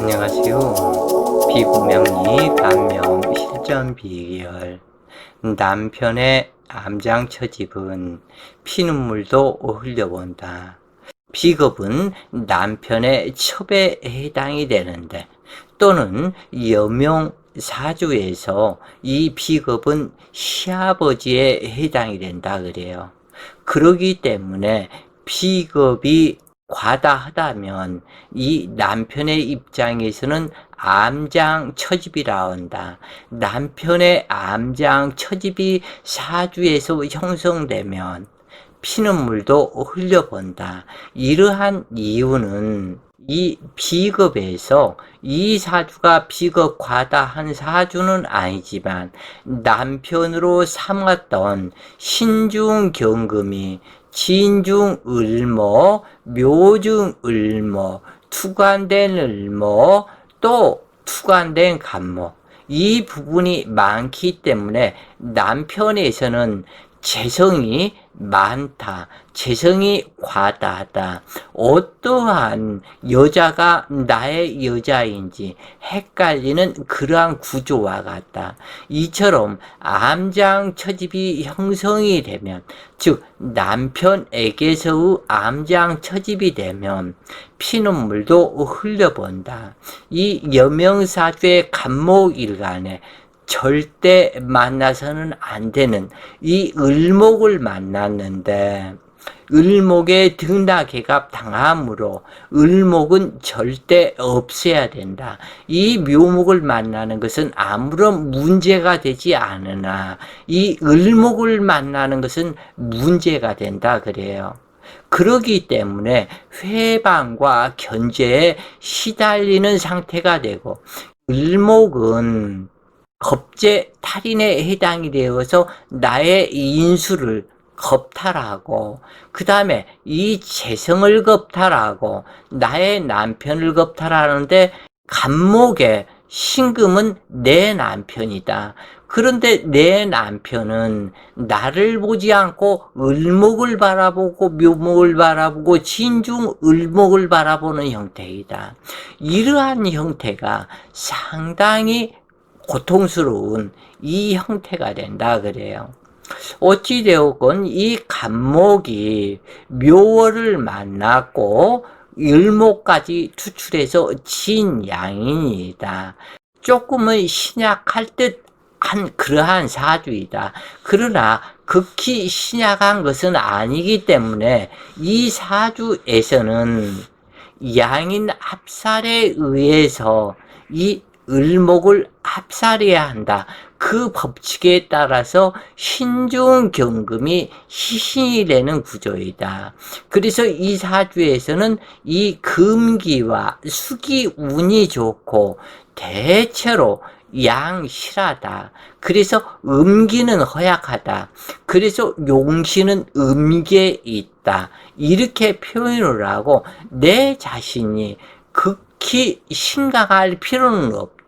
안녕하세요. 비구명리 반명 실전 비결 남편의 암장 처 집은 피눈물도 흘려본다. 비겁은 남편의 첩에 해당이 되는데 또는 여명 사주에서 이 비겁은 시아버지에 해당이 된다 그래요. 그러기 때문에 비겁이 과다하다면 이 남편의 입장에서는 암장 처집이라 한다. 남편의 암장 처집이 사주에서 형성되면 피눈물도 흘려본다. 이러한 이유는 이 비겁에서 이 사주가 비겁 과다한 사주는 아니지만 남편으로 삼았던 신중 경금이 진중 을모, 묘중 을모, 투관된 을모, 또 투관된 간모. 이 부분이 많기 때문에 남편에서는 재성이 많다. 재성이 과다하다. 어떠한 여자가 나의 여자인지 헷갈리는 그러한 구조와 같다. 이처럼 암장 처집이 형성이 되면, 즉, 남편에게서의 암장 처집이 되면 피눈물도 흘려본다. 이 여명사주의 간목일간에 절대 만나서는 안 되는 이 을목을 만났는데 을목의 등락개갑 당함으로 을목은 절대 없애야 된다. 이 묘목을 만나는 것은 아무런 문제가 되지 않으나 이 을목을 만나는 것은 문제가 된다 그래요. 그러기 때문에 회방과 견제에 시달리는 상태가 되고 을목은 겁제 탈인에 해당이 되어서 나의 인수를 겁탈하고 그 다음에 이 재성을 겁탈하고 나의 남편을 겁탈하는데 간목에 신금은 내 남편이다. 그런데 내 남편은 나를 보지 않고 을목을 바라보고 묘목을 바라보고 진중 을목을 바라보는 형태이다. 이러한 형태가 상당히 고통스러운 이 형태가 된다 그래요. 어찌되었건 이 간목이 묘월을 만났고 일목까지 투출해서 진양인이다. 조금은 신약할 듯 한 그러한 사주이다. 그러나 극히 신약한 것은 아니기 때문에 이 사주에서는 양인 합살에 의해서 이 을목을 합살해야 한다. 그 법칙에 따라서 신중 경금이 시신이 되는 구조이다. 그래서 이 사주에서는 이 금기와 수기 운이 좋고 대체로 양실하다. 그래서 음기는 허약하다. 그래서 용신은 음기에 있다. 이렇게 표현을 하고 내 자신이 극히 심각할 필요는 없다.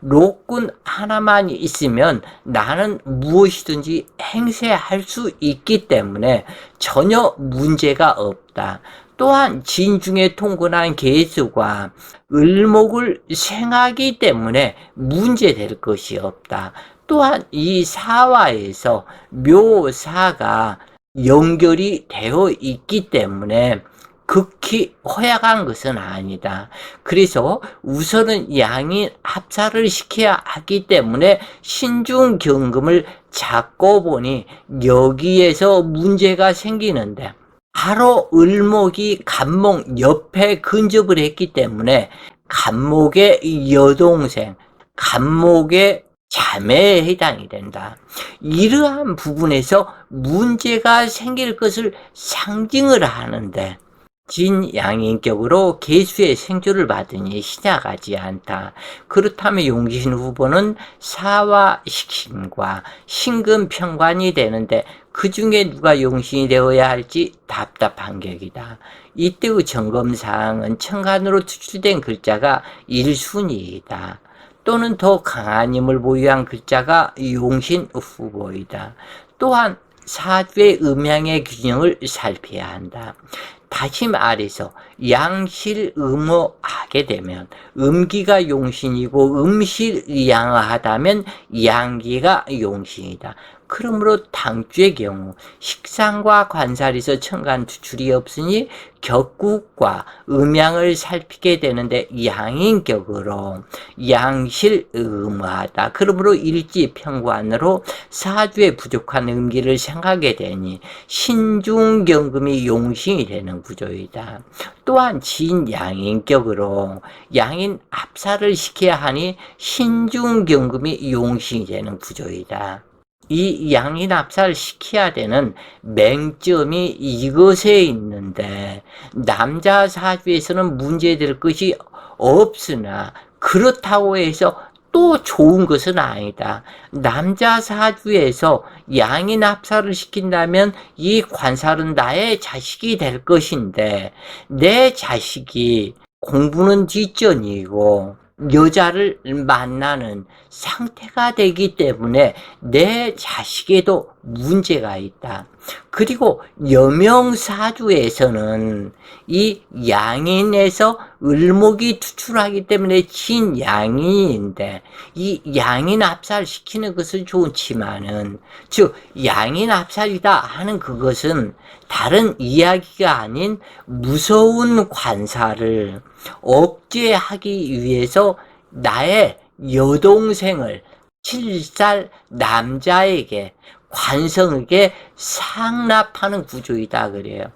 로군 하나만 있으면 나는 무엇이든지 행세할 수 있기 때문에 전혀 문제가 없다. 또한 진중에 통근한 개수가 을목을 생하기 때문에 문제될 것이 없다. 또한 이 사화에서 묘사가 연결이 되어 있기 때문에 극히 허약한 것은 아니다. 그래서 우선은 양이 합사를 시켜야 하기 때문에 신중 경금을 잡고 보니 여기에서 문제가 생기는데 바로 을목이 간목 옆에 근접을 했기 때문에 간목의 여동생, 간목의 자매에 해당이 된다. 이러한 부분에서 문제가 생길 것을 상징을 하는데 진 양인격으로 개수의 생조를 받으니 시작하지 않다. 그렇다면 용신 후보는 사화식신과 신금평관이 되는데 그 중에 누가 용신이 되어야 할지 답답한 격이다. 이때의 점검사항은 천간으로 투출된 글자가 1순위이다. 또는 더 강한 힘을 보유한 글자가 용신 후보이다. 또한 사주의 음양의 균형을 살펴야 한다. 다시 말해서 양실음어하게 되면 음기가 용신이고 음실양어하다면 양기가 용신이다. 그러므로 당주의 경우 식상과 관살에서 천간 투출이 없으니 격국과 음양을 살피게 되는데 양인격으로 양실 음하다. 그러므로 일지 평관으로 사주에 부족한 음기를 생각하게 되니 신중경금이 용신이 되는 구조이다. 또한 진 양인격으로 양인 압사를 시켜야 하니 신중경금이 용신이 되는 구조이다. 이 양인 압사를 시켜야 되는 맹점이 이것에 있는데 남자 사주에서는 문제될 것이 없으나 그렇다고 해서 또 좋은 것은 아니다. 남자 사주에서 양인 합사를 시킨다면 이 관살은 나의 자식이 될 것인데 내 자식이 공부는 뒷전이고 여자를 만나는 상태가 되기 때문에 내 자식에도 문제가 있다. 그리고 여명사주에서는 이 양인에서 을목이 투출하기 때문에 진양인인데 이 양인 압살 시키는 것은 좋지만은 즉 양인 압살이다 하는 그것은 다른 이야기가 아닌 무서운 관사를 억제하기 위해서 나의 여동생을 7살 남자에게 관성에게 상납하는 구조이다 그래요.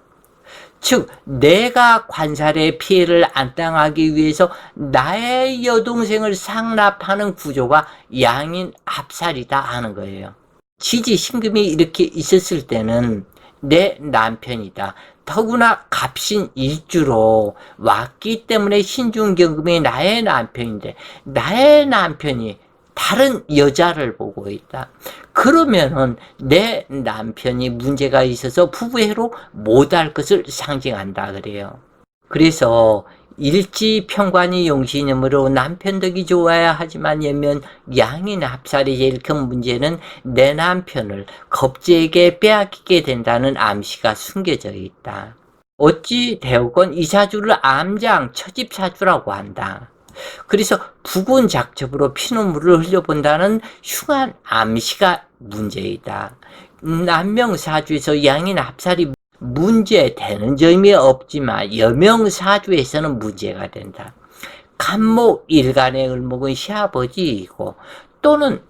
즉 내가 관살의 피해를 안 당하기 위해서 나의 여동생을 상납하는 구조가 양인 압살이다 하는 거예요. 지지 신금이 이렇게 있었을 때는 내 남편이다. 더구나 갑신 일주로 왔기 때문에 신중경금이 나의 남편인데 나의 남편이 다른 여자를 보고 있다. 그러면은 내 남편이 문제가 있어서 부부애로 못할 것을 상징한다 그래요. 그래서 일지 평관이 용신이므로 남편 덕이 좋아야 하지만 예면 양인 합살이 제일 큰 문제는 내 남편을 겁제에게 빼앗기게 된다는 암시가 숨겨져 있다. 어찌 되었건 이 사주를 암장 처집사주라고 한다. 그래서 부군 작첩으로 피눈물을 흘려본다는 흉한 암시가 문제이다. 남명사주에서 양인 합살이 문제되는 점이 없지만 여명사주에서는 문제가 된다. 간목 일간의 을목은 시아버지이고 또는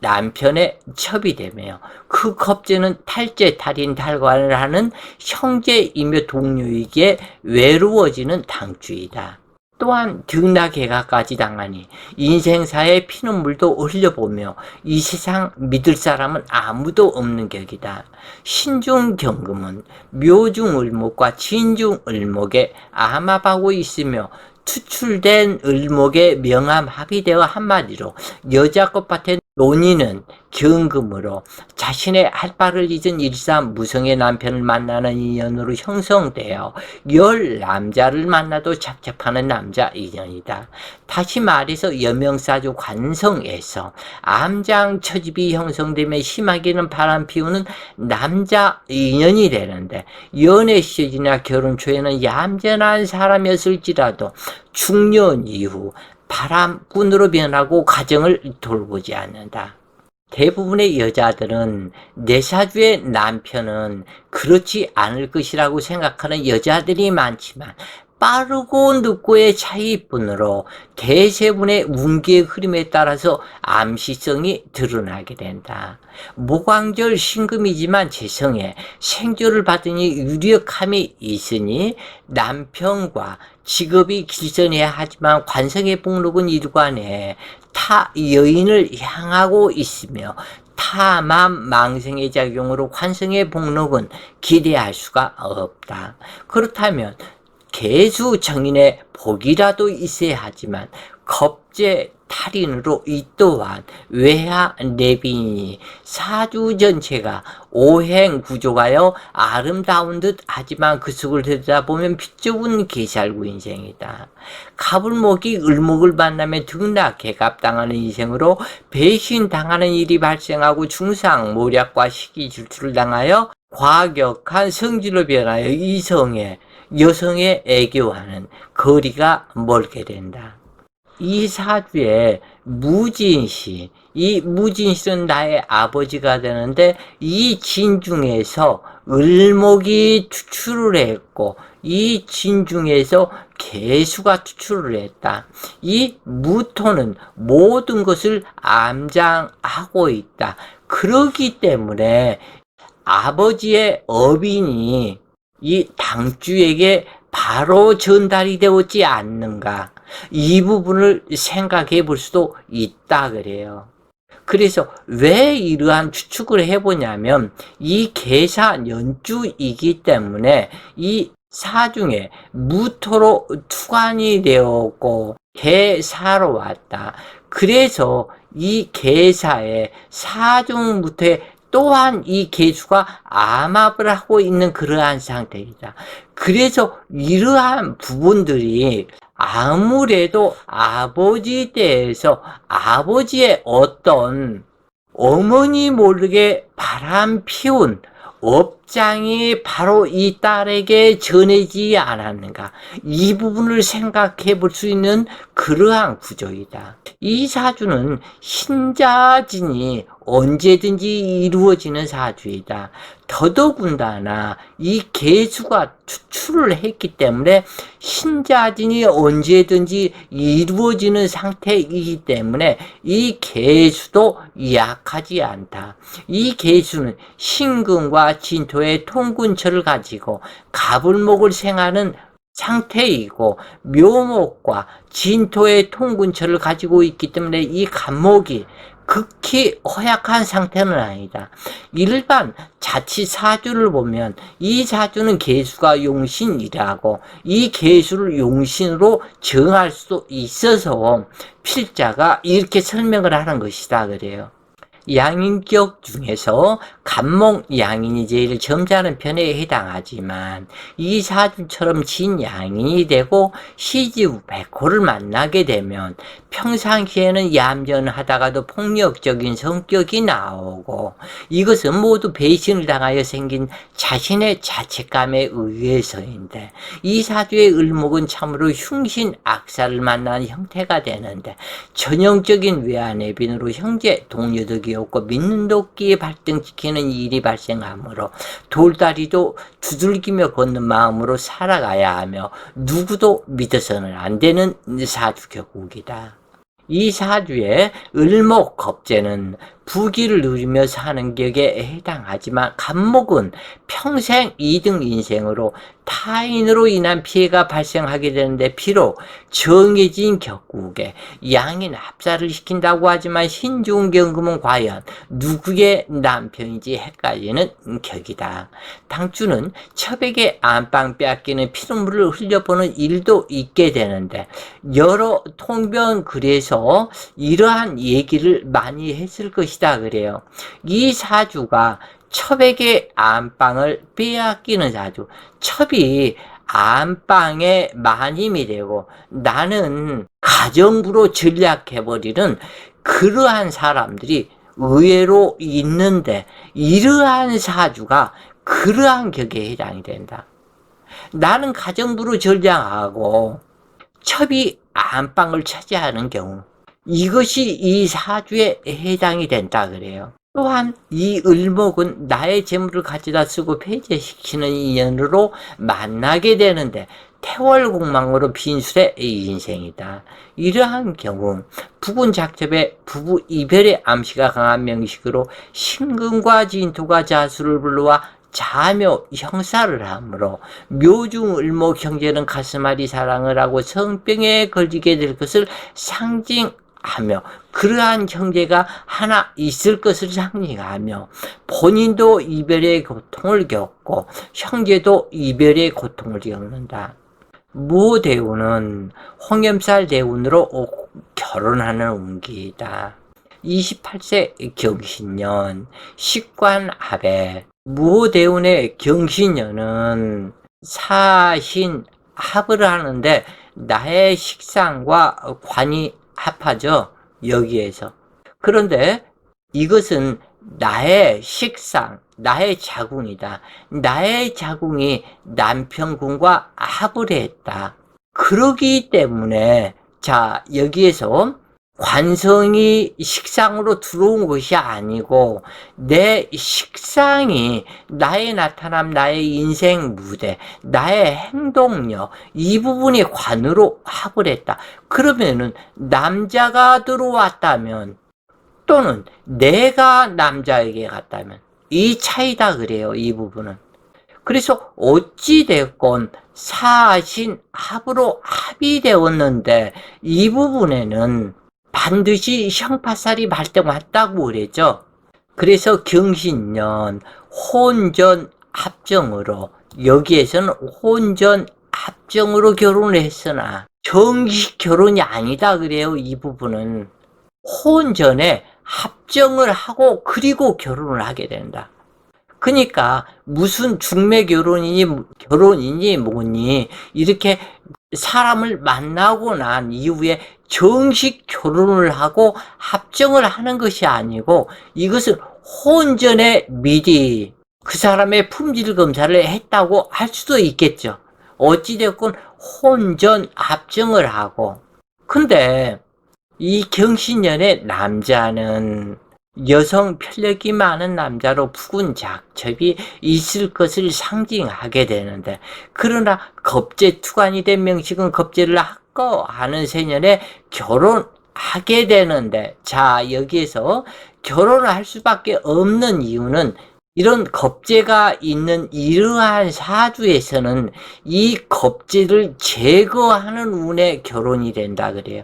남편의 첩이 되며 그 겁제는 탈제 탈인 탈관을 하는 형제이며 동료이기에 외로워지는 당주이다. 또한 등락개가까지 당하니 인생사의 피눈물도 흘려보며 이 세상 믿을 사람은 아무도 없는 격이다. 신중경금은 묘중을목과 진중을목에 암합하고 있으며 투출된 을목의 명암 합의되어 한마디로 여자 꽃밭에 논의는 경금으로 자신의 할 바를 잊은 일삼 무성의 남편을 만나는 인연으로 형성되어 열 남자를 만나도 착잡하는 남자 인연이다. 다시 말해서 여명사주 관성에서 암장 처집이 형성되며 심하게는 바람 피우는 남자 인연이 되는데 연애 시즌이나 결혼 초에는 얌전한 사람이었을지라도 중년 이후 바람꾼으로 변하고 가정을 돌보지 않는다. 대부분의 여자들은 내 사주의 남편은 그렇지 않을 것이라고 생각하는 여자들이 많지만 빠르고 늦고의 차이뿐으로 대세분의 운기의 흐름에 따라서 암시성이 드러나게 된다. 모광절 신금이지만 재성에 생조를 받으니 유력함이 있으니 남편과 직업이 길전해야 하지만 관성의 복록은 일관해 타 여인을 향하고 있으며 타만 망생의 작용으로 관성의 복록은 기대할 수가 없다. 그렇다면 개수 정인의 복이라도 있어야 하지만 겁제 탈인으로 이 또한 외하 내빈이 사주 전체가 오행 구조가요 아름다운 듯 하지만 그 속을 들여다보면 핏좁은 개살구 인생이다. 가불목이 을목을 만나며 등락 개갑당하는 인생으로 배신당하는 일이 발생하고 중상 모략과 시기 질투를 당하여 과격한 성질로 변하여 이성에 여성의 애교와는 거리가 멀게 된다. 이 사주에 무진시, 이 무진시는 나의 아버지가 되는데 이 진중에서 을목이 추출을 했고 이 진중에서 개수가 추출을 했다. 이 무토는 모든 것을 암장하고 있다. 그러기 때문에 아버지의 어빈이 이 당주에게 바로 전달이 되었지 않는가. 이 부분을 생각해 볼 수도 있다 그래요. 그래서 왜 이러한 추측을 해보냐면 이 계사 연주이기 때문에 이 사중에 무토로 투관이 되었고 계사로 왔다. 그래서 이 계사의 사중부터의 또한 이 개수가 암압을 하고 있는 그러한 상태이다. 그래서 이러한 부분들이 아무래도 아버지에 대해서 아버지의 어떤 어머니 모르게 바람 피운 업장이 바로 이 딸에게 전해지지 않았는가. 이 부분을 생각해 볼 수 있는 그러한 구조이다. 이 사주는 신자진이 언제든지 이루어지는 사주이다. 더더군다나 이 개수가 추출을 했기 때문에 신자진이 언제든지 이루어지는 상태이기 때문에 이 개수도 약하지 않다. 이 개수는 신금과 진토의 통근처를 가지고 가불목을 생하는 상태이고 묘목과 진토의 통근처를 가지고 있기 때문에 이 간목이 극히 허약한 상태는 아니다. 일반 자치 사주를 보면 이 사주는 개수가 용신이라고 이 개수를 용신으로 정할 수 있어서 필자가 이렇게 설명을 하는 것이다 그래요. 양인격 중에서 간목 양인이 제일 점잖은 편에 해당하지만 이 사주처럼 진 양인이 되고 시지우 백호를 만나게 되면 평상시에는 얌전하다가도 폭력적인 성격이 나오고 이것은 모두 배신을 당하여 생긴 자신의 자책감에 의해서인데 이 사주의 을목은 참으로 흉신 악사를 만난 형태가 되는데 전형적인 외환의 빈으로 형제 동료덕이 없고 믿는 도끼에 발등지키는 일이 발생하므로 돌다리도 두들기며 걷는 마음으로 살아가야 하며 누구도 믿어서는 안 되는 사주 격국이다. 이 사주의 을목 겁재는 부귀를 누리며 사는 격에 해당하지만 간목은 평생 이등 인생으로 타인으로 인한 피해가 발생하게 되는데 비록 정해진 격국에 양인 합사를 시킨다고 하지만 신중경금은 과연 누구의 남편인지 헷갈리는 격이다. 당주는 첩에게 안방 빼앗기는 피눈물을 흘려보는 일도 있게 되는데 여러 통변 글에서 이러한 얘기를 많이 했을 것이다. 것이다 그래요. 이 사주가 첩에게 안방을 빼앗기는 사주. 첩이 안방에 마님이 되고 나는 가정부로 전략해버리는 그러한 사람들이 의외로 있는데 이러한 사주가 그러한 격에 해당이 된다. 나는 가정부로 전략하고 첩이 안방을 차지하는 경우 이것이 이 사주에 해당이 된다 그래요. 또한 이 을목은 나의 재물을 가져다 쓰고 폐쇄시키는 인연으로 만나게 되는데 태월공망으로 빈술의 인생이다. 이러한 경우 부군 작첩에 부부 이별의 암시가 강한 명식으로 신금과 진토가 자수를 불러와 자묘 형사를 하므로 묘중 을목 형제는 가슴앓이 사랑을 하고 성병에 걸리게 될 것을 상징 하며 그러한 형제가 하나 있을 것을 상징하며 본인도 이별의 고통을 겪고 형제도 이별의 고통을 겪는다. 무대운은 홍염살 대운으로 결혼하는 운기이다. 28세 경신년 식관합에 무대운의 경신년은 사신 합을 하는데 나의 식상과 관이 합하죠. 여기에서. 그런데 이것은 나의 식상, 나의 자궁이다. 나의 자궁이 남편군과 합을 했다. 그러기 때문에 자 여기에서 관성이 식상으로 들어온 것이 아니고 내 식상이 나의 나타남, 나의 인생 무대, 나의 행동력 이 부분이 관으로 합을 했다. 그러면은 남자가 들어왔다면 또는 내가 남자에게 갔다면 이 차이다 그래요. 이 부분은. 그래서 어찌 됐건 사신 합으로 합이 되었는데 이 부분에는 반드시 형파살이 발동했다고 그랬죠. 그래서 경신년 혼전 합정으로 여기에서는 혼전 합정으로 결혼을 했으나 정식 결혼이 아니다 그래요. 이 부분은 혼전에 합정을 하고 그리고 결혼을 하게 된다. 그러니까 무슨 중매 결혼이니 결혼이니 뭐니 이렇게 사람을 만나고 난 이후에 정식 결혼을 하고 합정을 하는 것이 아니고 이것은 혼전에 미리 그 사람의 품질 검사를 했다고 할 수도 있겠죠. 어찌됐건 혼전 합정을 하고 근데 이 경신년의 남자는 여성 편력이 많은 남자로 푸근 작첩이 있을 것을 상징하게 되는데 그러나 겁제 투관이 된 명식은 겁제를 하고 하는 세년에 결혼하게 되는데 자 여기에서 결혼을 할 수밖에 없는 이유는 이런 겁제가 있는 이러한 사주에서는 이 겁제를 제거하는 운에 결혼이 된다 그래요.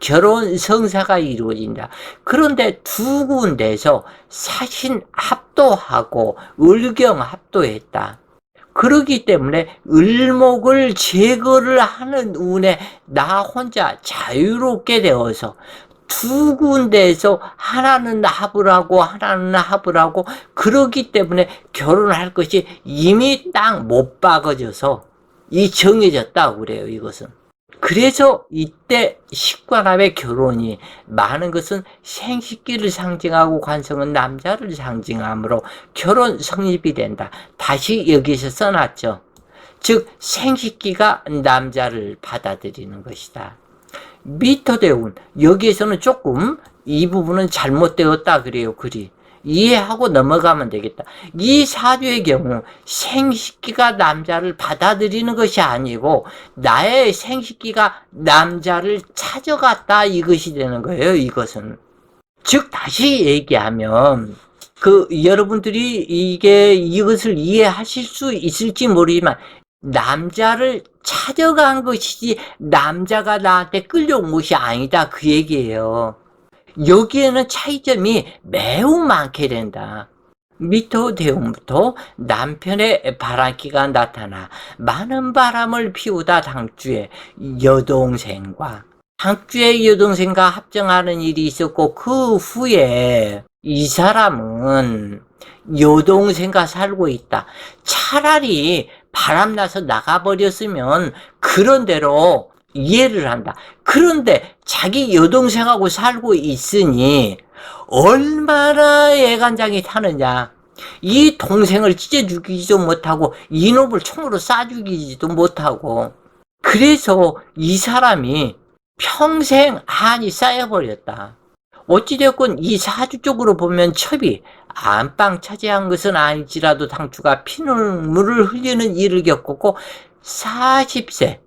결혼 성사가 이루어진다. 그런데 두 군데서 사신 합도하고 을경 합도했다. 그러기 때문에 을목을 제거를 하는 운에 나 혼자 자유롭게 되어서 두 군데에서 하나는 하고 하나는 하고 그러기 때문에 결혼할 것이 이미 딱 못 박아져서 이 정해졌다고 그래요 이것은. 그래서 이때 식관합의 결혼이 많은 것은 생식기를 상징하고 관성은 남자를 상징하므로 결혼 성립이 된다. 다시 여기서 써놨죠. 즉 생식기가 남자를 받아들이는 것이다 미터 대운 여기에서는 조금 이 부분은 잘못되었다 그래요 글이. 이해하고 넘어가면 되겠다. 이 사주의 경우 생식기가 남자를 받아들이는 것이 아니고 나의 생식기가 남자를 찾아갔다 이것이 되는 거예요 이것은. 즉 다시 얘기하면 그 여러분들이 이게 이것을 이해하실 수 있을지 모르지만 남자를 찾아간 것이지 남자가 나한테 끌려온 것이 아니다 그 얘기예요. 여기에는 차이점이 매우 많게 된다. 미토 대운부터 남편의 바람기가 나타나 많은 바람을 피우다 당주에 여동생과 당주의 여동생과 합정하는 일이 있었고 그 후에 이 사람은 여동생과 살고 있다. 차라리 바람나서 나가버렸으면 그런 대로 이해를 한다. 그런데 자기 여동생하고 살고 있으니 얼마나 애간장이 타느냐. 이 동생을 찢어 죽이지도 못하고 이놈을 총으로 쏴 죽이지도 못하고 그래서 이 사람이 평생 한이 쌓여버렸다. 어찌됐건 이 사주 쪽으로 보면 첩이 안방 차지한 것은 아니지라도 당주가 피눈물을 흘리는 일을 겪었고 40세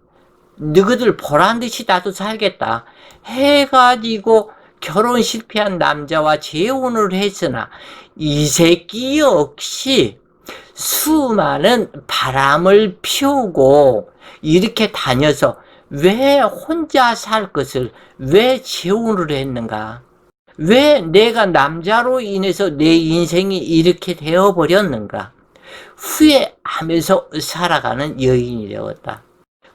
너희들 보란 듯이 나도 살겠다 해가지고 결혼 실패한 남자와 재혼을 했으나 이 새끼 역시 수많은 바람을 피우고 이렇게 다녀서 왜 혼자 살 것을 왜 재혼을 했는가? 왜 내가 남자로 인해서 내 인생이 이렇게 되어버렸는가? 후회하면서 살아가는 여인이 되었다.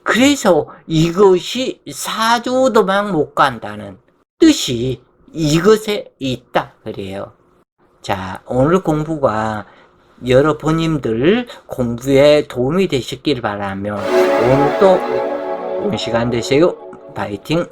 그래서 이것이 사주 도망 못 간다는 뜻이 이것에 있다. 그래요. 자, 오늘 공부가 여러 본인들 공부에 도움이 되셨길 바라며 오늘 또 좋은 시간 되세요. 파이팅!